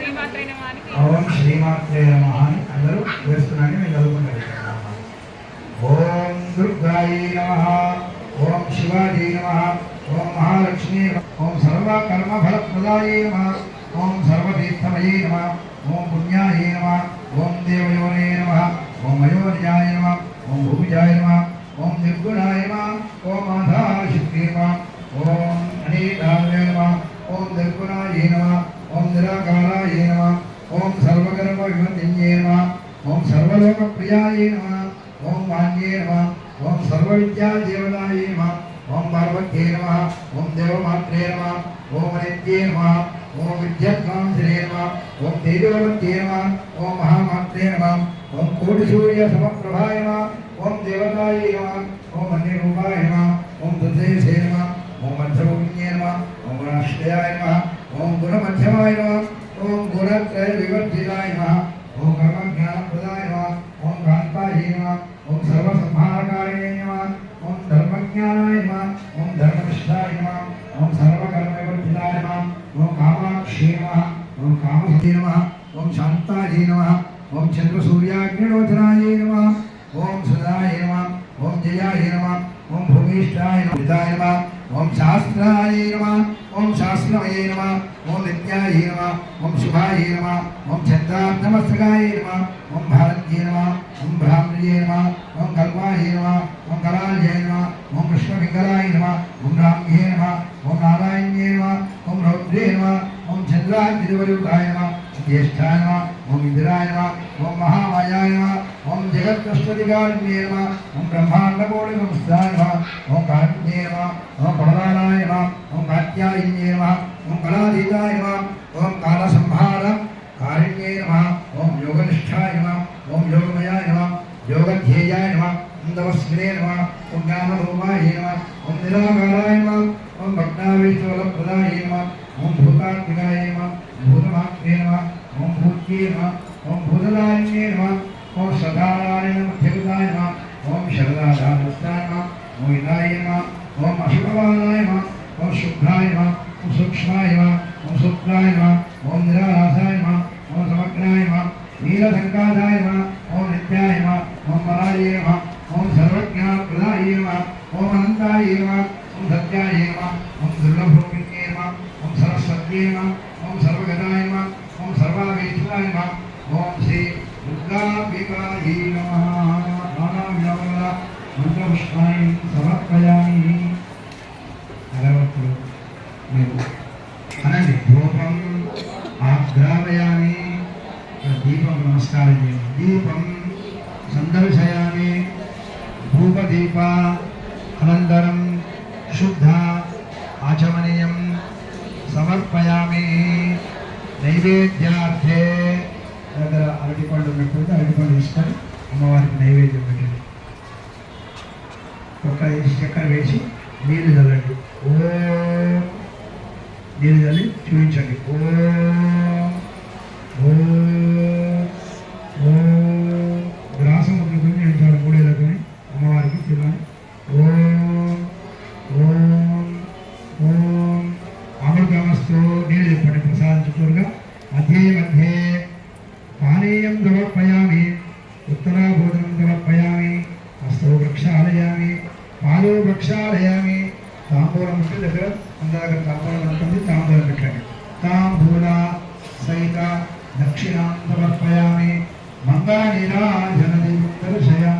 ఓం శ్రీమాత్రే నమ అని అందరూ వేస్తున్నాను మేము చదువుకుంటారు ఓం దుర్గాయ నమ ఓం శివాజీ నమ ఓం మహాలక్ష్మీ నమః. ఓం సర్వకర్మ ఫలప్రదాయే నమ ఓం సర్వతీర్థమయే నమ ఓం పుణ్యాయ నమ ఓం దేవయోనే నమ ఓం మయోనిజాయ నమ ఓం భూమిజాయ నమ ఓం నిర్గుణాయ నమ ఓం ఆధారశక్తి నమ ఓం అనేకాయ నమ ఓం నిర్గుణాయ నమ ఓం నిరాకారాయ నమ ఓం సర్వకర్మ విమందిన్యే నమ ఓం సర్వలోకప్రియాయ నమ ఓం మాన్యే నమ ఓం సర్వవిద్యాదేవతాయ నమ ఓం పార్వత్యే నమ ఓం దేవమాత్రే నమ ఓం నిత్యే నమ ఓం విద్యాకాంక్షరే నమ ఓం తేజోవత్యే నమ ఓం మహామాత్రే నమ ఓం కోటి సూర్య సమప్రభాయ నమ ఓం దేవతాయ నమ ఓం అన్యరూపాయ నమ ఓం దుర్దేశే నమ ఓం మధ్యభూమ్యే నమ ఓం గుణాశ్రయాయ నమ ఓం గుణమధ్యమాయ నమ ఓం గుణత్రయ వివర్జితాయ నమ ఓం కర్మజ్ఞానప్రదాయ నమ ఓం కాంతాయ నమ ఓం సర్వసంహారకారిణే నమ ఓం ధర్మజ్ఞానాయ నమ ఓం ధర్మనిష్టాయ నమ ఓం సర్వకర్మ వివర్జితాయ నమ ఓం కామాక్షి నమ ఓం కామసతి నమ ఓం శాంతాయ నమ ఓం చంద్రసూర్యాగ్నిలోచనాయ నమ ఓం సుధాయ నమ ఓం జయాయ నమ ఓం భూమిష్టాయ నమ ఓం శాస్త్రాయ నమ ఓం శాస్త్రమయే నమ ఓం నిత్యాయ నమ ఓం శుభాయ నమ ఓం చంద్రార్థమస్తకాయ నమ ఓం భారత్యే నమ ఓం బ్రాహ్మణ్యే నమ ఓం కల్పాయ నమ ఓం కళాయ నమ ఓం కృష్ణపింగళాయ నమ ఓం రామ్యే నమ ఓం నారాయణ్యే నమ ఓం రౌద్రే నమ ఓం చంద్రాగ్నివరుకాయ నమ జ్యేష్ఠాయ నమ ఓం ఇందిరాయ నమ ఓం మహామాయాయ నమ ఓం జగత్కృష్ణదిగాన్యే నమ ఓం బ్రహ్మాండకోటి నమస్తాయ నమ ఓం కారుణ్యే నమ ఓం ప్రధానాయ నమ ఓం కాత్యాయన్యే నమ ఓం కళాధీతాయ నమ ఓం కాలసంహార కారుణ్యే నమ ఓం యోగనిష్టాయ నమ ఓం యోగమయాయ నమ యోగధ్యేయాయ నమ ఓం తపస్వినే నమ ఓం జ్ఞానరూపాయ నమ ఓం నిరాకారాయ నమ ఓం భక్తావేశ్వరప్రదాయ నమ ఓం భూతాత్మికాయ నమ భూతమాత్మే నమ ఓం భూత్యే నమ ఓం భూతదాన్యే నమ ఓం సదానారాయణ మధ్యగుతాయ నమ ఓం శరదాధారస్తాయ నమ ఓం ఇదాయ నమ ఓం అశుభవాదాయ నమ ఓం శుభ్రాయ ఓం సూక్ష్మాయ ఓం శుక్రాయ ఓం నిరాహాసాయ ఓం సమగ్రాయ నమ నీలసంకాదాయ ఓం నిత్యాయ ఓం పరాయ ఓం సర్వజ్ఞానప్రదాయ నమ ఓం అనంతాయ ఓం సత్యాయ ఓం దుర్లభూమిన్యే ఓం సరస్వత్యే ఓం సర్వగతాయ ఓం సర్వావేశ్వరాయ ఓం శ్రీ దుర్గాంబికాయై నమః నానావ్యవల మంత్రపుష్పాన్ని సమర్పయామి దీపం నమస్కారం చేయండి దీపం సందర్శయామి. ధూపదీప అనంతరం శుద్ధ ఆచమనీయం సమర్పయామి. నైవేద్యార్థే దగ్గర అరటిపండు ఉన్నట్టు అరటిపండు తీసుకొని అమ్మవారికి నైవేద్యం పెట్టండి. ఒక చక్కెర వేసి నీళ్ళు చల్లండి ఓ నీళ్ళు చల్లి చూపించండి ఓ ఓ ఓ గ్రాసం వదులుకొని నేను చాలా మూడేళ్ళకొని అమ్మవారికి తిన్నాను ఓం ఓం ఓం అమృతమస్తు నీళ్ళు చెప్పండి ప్రసాదం చుట్టూరుగా మధ్యే మధ్యే పానీయం సమర్పయామి ఉత్తరాభోజనం సమర్పయామి హస్తో వృక్షాలయామి పాలు వృక్షాలయామి తాంబూలం ఉంటే దగ్గర అందాక తాంబూలం ఉంటుంది తాంబూలం పెట్టండి. తాంబూల సహిత దక్షిణాం సమర్పయామి మంగళనిరాజనది దర్శయామి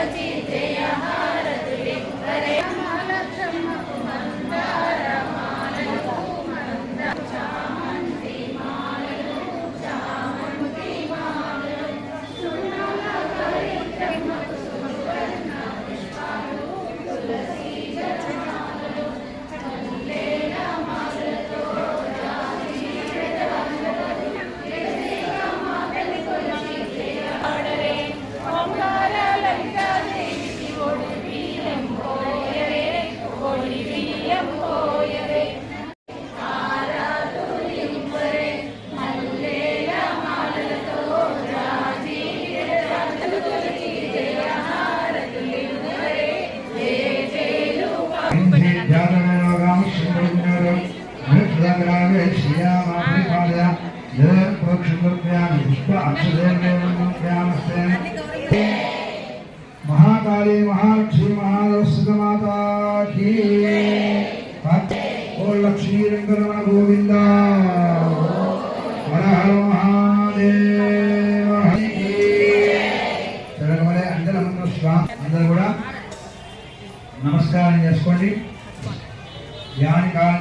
Liberty महाकाली महालक्ष्मी महादस्ति माता की ओ लक्ष्मी रंगरमण गोविंद हर हर महादेव हरि की చదవలే అందరూ అందరూ స్వా- అందరూ కూడా నమస్కారం చేసుకోండి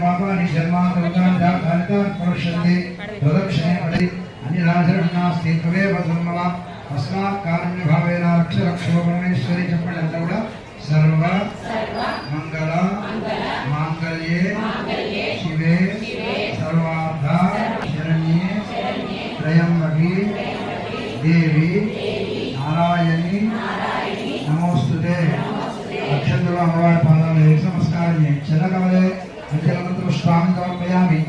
యాని కాని పాపాని జన్మాంతరుగాని కానిత పురుషంది ప్రదక్షిణే పడి అన్ని రాజరణాస్తి త్వమేవ ధర్మవ తస్మాత్ కారుణ్య భావేన రక్ష రక్షో పరమేశ్వరి చెప్పండి అంతా కూడా సర్వ మంగళ మాంగళ్యే శివే సర్వార్థ శరణ్యే త్రయంబకి దేవి నారాయణి నమోస్తుతే అక్షంతులు అమ్మవారి పాదాలు నమస్కారం చేయండి అఖిలమంత్రులు స్వామి సమర్పయామి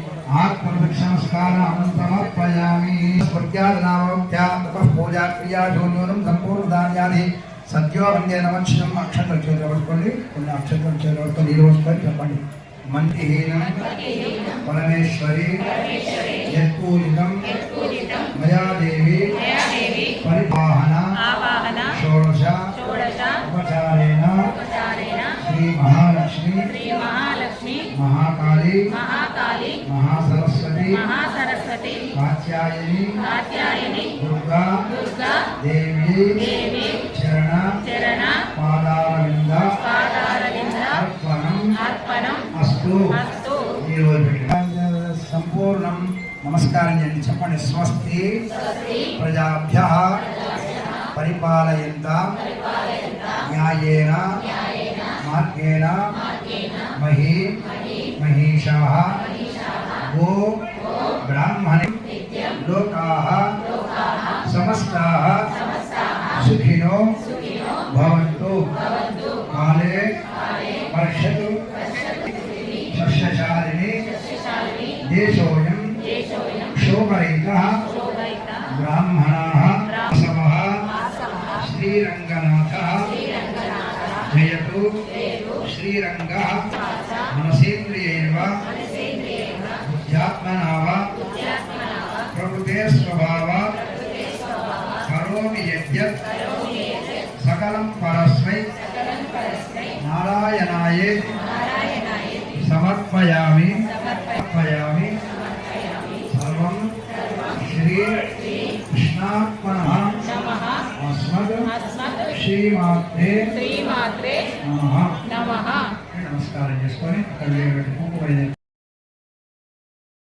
ఆత్మభిక్ష నమస్కారం సమర్పయామి స్వర్గ్యాదనామత్యాత్మ పూజా క్రియా శూన్యూనం సంపూర్ణ ధాన్యాది సద్యో వందే నమక్షం అక్షంతలు చేరబడుకోండి. కొన్ని అక్షంతలు చేరబడుకొని నీళ్ళు పోసుకొని చెప్పండి. మంత్రిహీనం పరమేశ్వరి యత్పూజితం మయా కాత్యాయని కాత్యాయని దుర్గా దుర్గా దేవి దేవి చరణ చరణ పాదారవింద పాదారవింద అర్పణం అర్పణం అస్తు అస్తు ఈ రోజు పెట్టిన సంపూర్ణం నమస్కారం చేయండి చెప్పండి స్వస్తి ప్రజాభ్య పరిపాలయంత న్యాయేన మార్గేణ మహీ మహిషా గో బ్రాహ్మణి లోకా సమస్తా సుఖినో భవంతు కాలే వర్షతు సస్యశాలిని దేశోయం శోభరహిత బ్రాహ్మణా సమః శ్రీరంగనాథ జయతు శ్రీరంగ నారాయణాయే సమర్పయామి సమర్పయామి సర్వం శ్రీ కృష్ణాత్మన నమః అస్మద్ అస్మత్ శ్రీమాత్రే శ్రీమాత్రే నమః నమః నమస్కారం చేసుకొని అక్కడ కుంకుమ